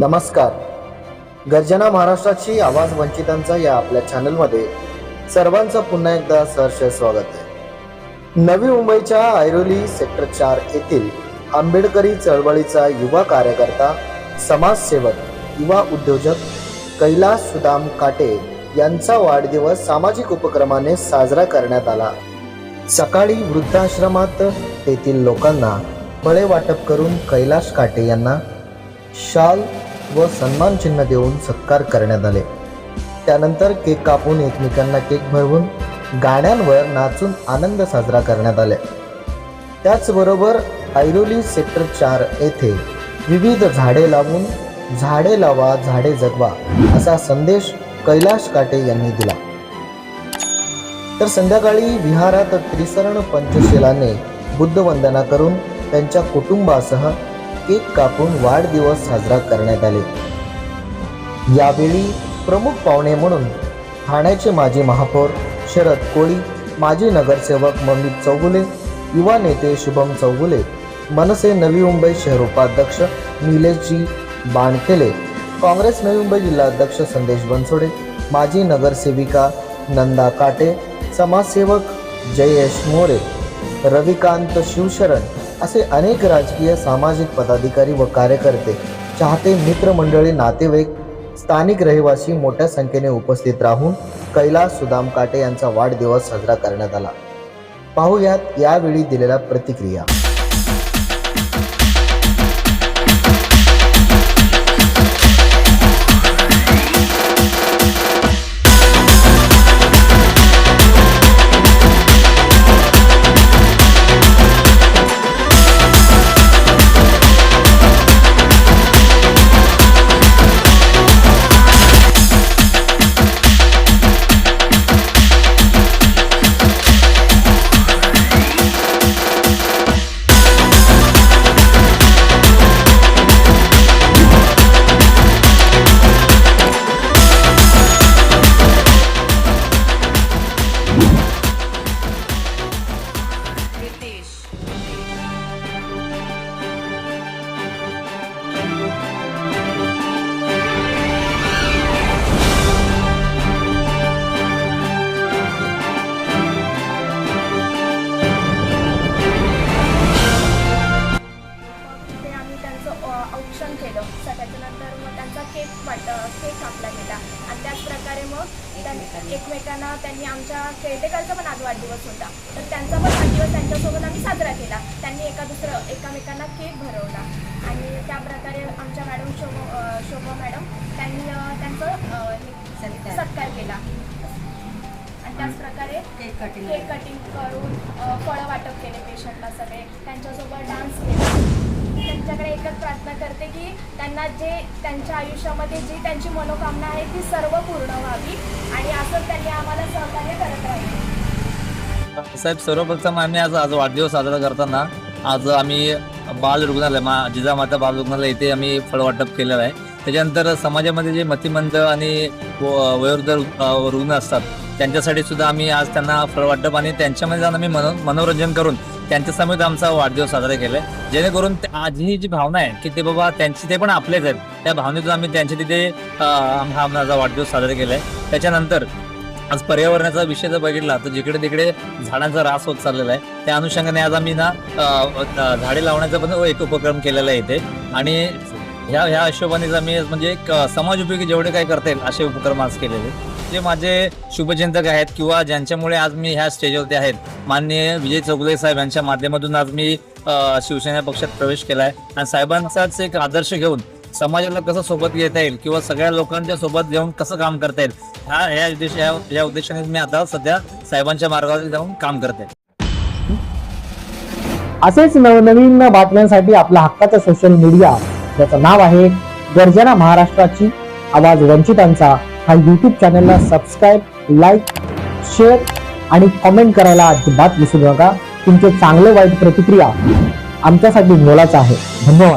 नमस्कार. गर्जना महाराष्ट्राची आवाज वंचितांचा या आपल्या चॅनलमध्ये सर्वांचं पुन्हा एकदा सहर्ष स्वागत आहे. नवी मुंबईच्या ऐरोली सेक्टर चार येथील आंबेडकरी चळवळीचा युवा कार्यकर्ता समाजसेवक युवा उद्योजक कैलास सुदाम काटे यांचा वाढदिवस सामाजिक उपक्रमाने साजरा करण्यात आला. सकाळी वृद्धाश्रमात तेथील लोकांना फळे वाटप करून कैलाश काटे यांना शाल व सन्मान चिन्ह देऊन सत्कार करण्यात आले. त्यानंतर केक कापून एकमेकांना केक भरवून गाण्यांवर नाचून आनंद साजरा करण्यात आले. त्याचबरोबर ऐरोली सेक्टर चार येथे विविध झाडे लावून झाडे लावा झाडे जगवा असा संदेश कैलाश काटे यांनी दिला. तर संध्याकाळी विहारात त्रिसरण पंचशिलाने बुद्ध वंदना करून त्यांच्या कुटुंबासह केक कापून वाढदिवस साजरा करण्यात आले. यावेळी प्रमुख पाहुणे म्हणून ठाण्याचे माजी महापौर शरद कोळी माजी नगरसेवक ममित चौगुले युवा नेते शुभम चौगुले मनसे नवी मुंबई शहर उपाध्यक्ष निलेशजी बाणकेले काँग्रेस नवी मुंबई जिल्हाध्यक्ष संदेश बनसोडे माजी नगरसेविका नंदा काटे समाजसेवक जयेश मोरे रविकांत शिवशरण असे अनेक राजकीय सामाजिक पदाधिकारी व कार्यकर्ते चाहते मित्रमंडळी नातेवाईक स्थानिक रहिवासी मोठ्या संख्येने उपस्थित राहून कैलास सुदाम काटे यांचा वाढदिवस साजरा करण्यात आला. पाहुयात यावेळी दिलेल्या प्रतिक्रिया. गेला आणि त्याच प्रकारे मग त्यां- एकमेकांना. त्यांनी आमच्या केळटेकरचा पण आज वाढदिवस होता. तर त्यांचा पण वाढदिवस त्यांच्यासोबत आम्ही साजरा केला. त्यांनी एका दुसरं एकामेकांना केक भरवला. आणि त्या प्रकारे आमच्या मॅडम शोभा शोभा मॅडम त्यांनी त्यांचं सत्कार. केला. आणि त्याच प्रकारे केक कटिंग केक कटिंग करून फळं वाटप केले पेशंटला सगळे. त्यांच्यासोबत डान्स केला. त्यांच्याकडे एकच प्रार्थना करते की त्यांना जे त्यांच्या आयुष्यामध्ये जी त्यांची मनोकामना आहे ती सर्व पूर्ण व्हावी. आणि असंच त्यांनी आम्हाला सहकार्य करत राहील साहेब सर्वप्रथम आम्ही आज आज वाढदिवस साजरा करताना आज आम्ही बाल रुग्णालय मा जिजामाता बाल रुग्णालय इथे आम्ही फळवाटप केलेलं आहे. त्याच्यानंतर समाजामध्ये जे मतिमंद आणि वयोवृद्ध रुग्ण असतात त्यांच्यासाठी सुद्धा आम्ही आज त्यांना फळवाटप आणि त्यांच्यामध्ये जाऊन आम्ही मनो मनोरंजन करून त्यांच्यासमोर आमचा वाढदिवस साजरा केलाय. जेणेकरून ते- आज ही जी भावना आहे की ते बाबा त्यांची ते पण आपलेच आहेत. त्या भावनेतून आम्ही त्यांच्या तिथे हा माझा वाढदिवस साजरा केलाय. त्याच्यानंतर आज पर्यावरणाचा विषय जर बघितला तर जिकडे तिकडे झाडांचा रास होत चाललेला आहे. त्या अनुषंगाने आज आम्ही ना झाडे लावण्याचा पण एक उपक्रम केलेला आहे इथे. आणि ह्या ह्या हिशोबाने आम्ही म्हणजे एक समाज उपयोगी जेवढे काय करता येईल असे उपक्रम आज केलेले जे माझे शुभचिंतक आहेत किंवा ज्यांच्यामुळे आज मी ह्या स्टेजवरती आहेत माननीय विजय चौगुले साहेब यांच्या माध्यमातून आज मी शिवसेना पक्षात प्रवेश केला आहे आणि साहेबांचाच एक आदर्श घेऊन समाजाला कसं सोबत घेता येईल किंवा सगळ्या लोकांच्या सोबत घेऊन कसं काम करता येईल हा या उद्देश उद्देशाने मी आता सध्या साहेबांच्या मार्गावर जाऊन काम करते असेच नवनवीन बातम्यांसाठी आपला हक्काचा सोशल मीडिया ज्याचं नाव आहे गर्जना महाराष्ट्राची आवाज वंचितांचा. हा यूट्यूब चॅनलला सबस्क्राईब लाईक शेअर आणि कमेंट करायला अजिबात विसरू नका. तुमचे चांगले वाईट प्रतिक्रिया आमच्यासाठी मोलाचं आहे. धन्यवाद.